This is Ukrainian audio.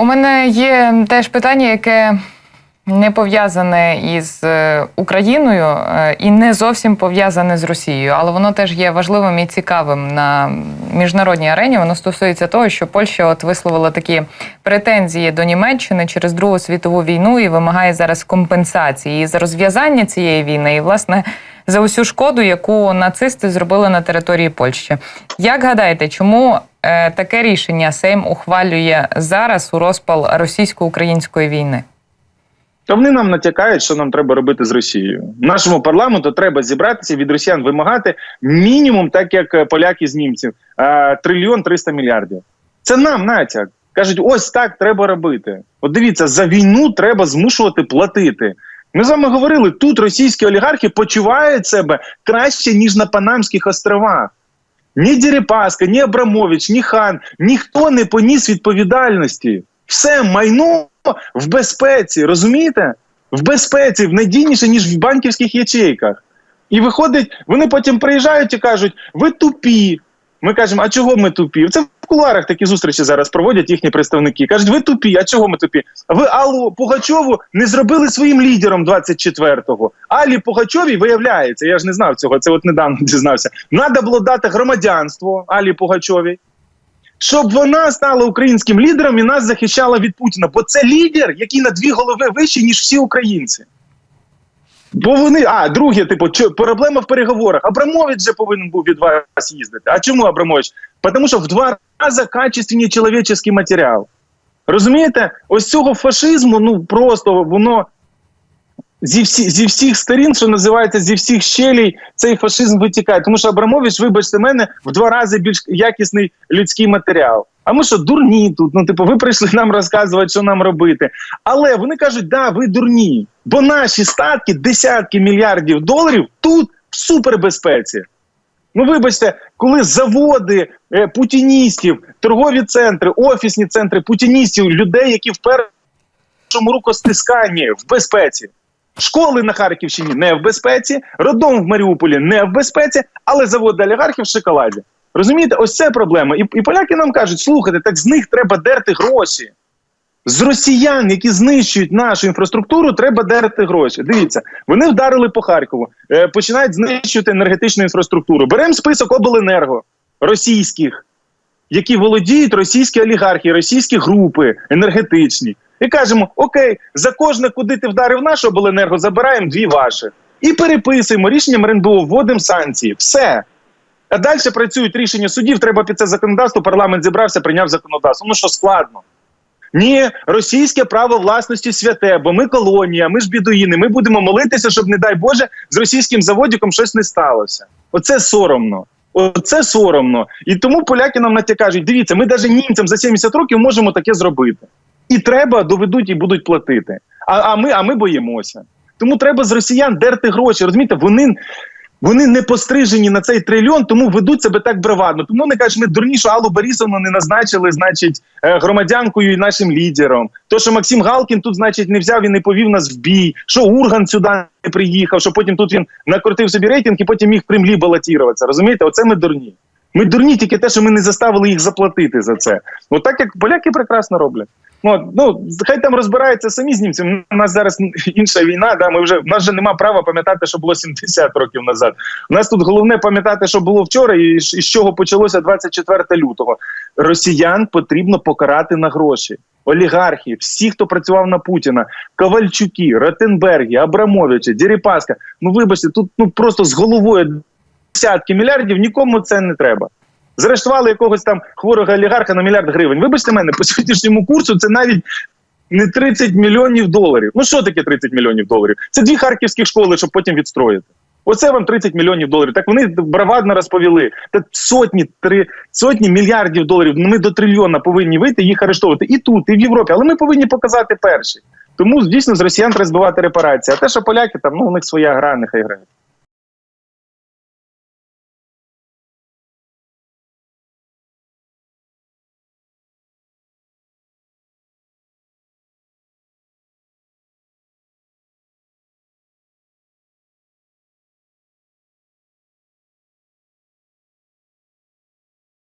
У мене є теж питання, яке не пов'язане із е, Україною е, і не зовсім пов'язане з Росією, але воно теж є важливим і цікавим на міжнародній арені. Воно стосується того, що Польща от висловила такі претензії до Німеччини через Другу світову війну і вимагає зараз компенсації за розв'язання цієї війни, і власне за усю шкоду, яку нацисти зробили на території Польщі. Як гадаєте, чому таке рішення Сейм ухвалює зараз у розпал російсько-української війни? То вони нам натякають, що нам треба робити з Росією. Нашому парламенту треба зібратися від росіян вимагати мінімум, так як е, поляки з німців, е, трильйон 300 мільярдів. Це нам натяк. Кажуть, ось так треба робити. От дивіться, за війну треба змушувати платити. Ми з вами говорили, тут російські олігархи почувають себе краще, ніж на Панамських островах. Ні Дерипаска, ні Абрамович, ні хан, ніхто не поніс відповідальності. Все майно в безпеці, розумієте? В безпеці, в надійніше, ніж в банківських ячейках. І виходить, вони потім приїжджають і кажуть: ви тупі. Ми кажемо, а чого ми тупі? Це в кулуарах такі зустрічі зараз проводять їхні представники. Кажуть, ви тупі, а чого ми тупі? Ви Аллу Пугачову не зробили своїм лідером 24-го. Алі Пугачовій виявляється, я ж не знав цього, це от недавно дізнався. Надо було дати громадянство Алі Пугачовій, щоб вона стала українським лідером і нас захищала від Путіна. Бо це лідер, який на дві голови вищий, ніж всі українці. Бо вони, а друге, типу, чо- проблема в переговорах. Абрамович же повинен був від вас їздити. А чому Абрамович? Тому що в два рази качественний чоловічий матеріал. Розумієте, ось цього фашизму, ну просто воно зі, всі, зі всіх сторін, що називається, зі всіх щелей, цей фашизм витікає. Тому що Абрамович, вибачте мене, в два рази більш якісний людський матеріал. А ми що, дурні тут? Ну, типу, ви прийшли нам розказувати, що нам робити. Але вони кажуть, да, ви дурні, бо наші статки, десятки мільярдів доларів тут в супербезпеці. Ну, вибачте, коли заводи е, путіністів, торгові центри, офісні центри путіністів, людей, які в першому рукостисканні в безпеці. Школи на Харківщині не в безпеці, роддом в Маріуполі не в безпеці, але заводи олігархів в шоколаді. Розумієте, ось це проблема. І, і поляки нам кажуть: слухайте, так з них треба дерти гроші. З росіян, які знищують нашу інфраструктуру, треба дерти гроші. Дивіться, вони вдарили по Харкову, е, починають знищувати енергетичну інфраструктуру. Беремо список обленерго російських, які володіють російські олігархи, російські групи енергетичні. І кажемо: Окей, за кожне, куди ти вдарив нашу обленерго, забираємо дві ваші. І переписуємо рішенням РНБО, вводимо санкції. Все. А далі працюють рішення судів. Треба під це законодавство. Парламент зібрався, прийняв законодавство. Ну що складно. Ні, російське право власності святе, бо ми колонія, ми ж бідуїни. Ми будемо молитися, щоб, не дай Боже, з російським заводиком щось не сталося. Оце соромно. Оце соромно. І тому поляки нам натякають: дивіться, ми навіть німцям за 70 років можемо таке зробити. І треба доведуть і будуть платити. А, а ми, а ми боїмося. Тому треба з росіян дерти гроші. Розумієте, вони. Вони не пострижені на цей трильйон, тому ведуть себе так бравадно. Тому не кажуть, ми дурні, що Аллу Борисовну не назначили, значить, е, громадянкою і нашим лідером. То, що Максим Галкін тут, значить, не взяв і не повів нас в бій. Що Урган сюди не приїхав, що потім тут він накрутив собі рейтинг і потім міг в Кремлі балотуватися. Розумієте, оце ми дурні. Ми дурні тільки те, що ми не заставили їх заплатити за це. От так як поляки прекрасно роблять. Ну, ну хай там розбираються самі з німцями. У нас зараз інша війна. Да, ми вже в нас вже нема права пам'ятати, що було 70 років назад. У нас тут головне пам'ятати, що було вчора, і з чого почалося 24 лютого. Росіян потрібно покарати на гроші. Олігархи, всі, хто працював на Путіна, Ковальчуки, Ротенберги, Абрамовичі, Діріпаска. Ну вибачте, тут ну просто з головою десятки мільярдів нікому це не треба. Заарештували якогось там хворого олігарха на мільярд гривень. Вибачте мене, по сьогоднішньому курсу це навіть не 30 мільйонів доларів. Ну що таке 30 мільйонів доларів? Це дві харківські школи, щоб потім відстроїти. Оце вам 30 мільйонів доларів. Так вони бравадно розповіли. Та сотні, три, сотні мільярдів доларів. Ми до трильйона повинні вийти, їх арештовувати і тут, і в Європі. Але ми повинні показати перші. Тому дійсно з росіян треба збивати репарації. А те, що поляки там, ну у них своя гра, нехай грають.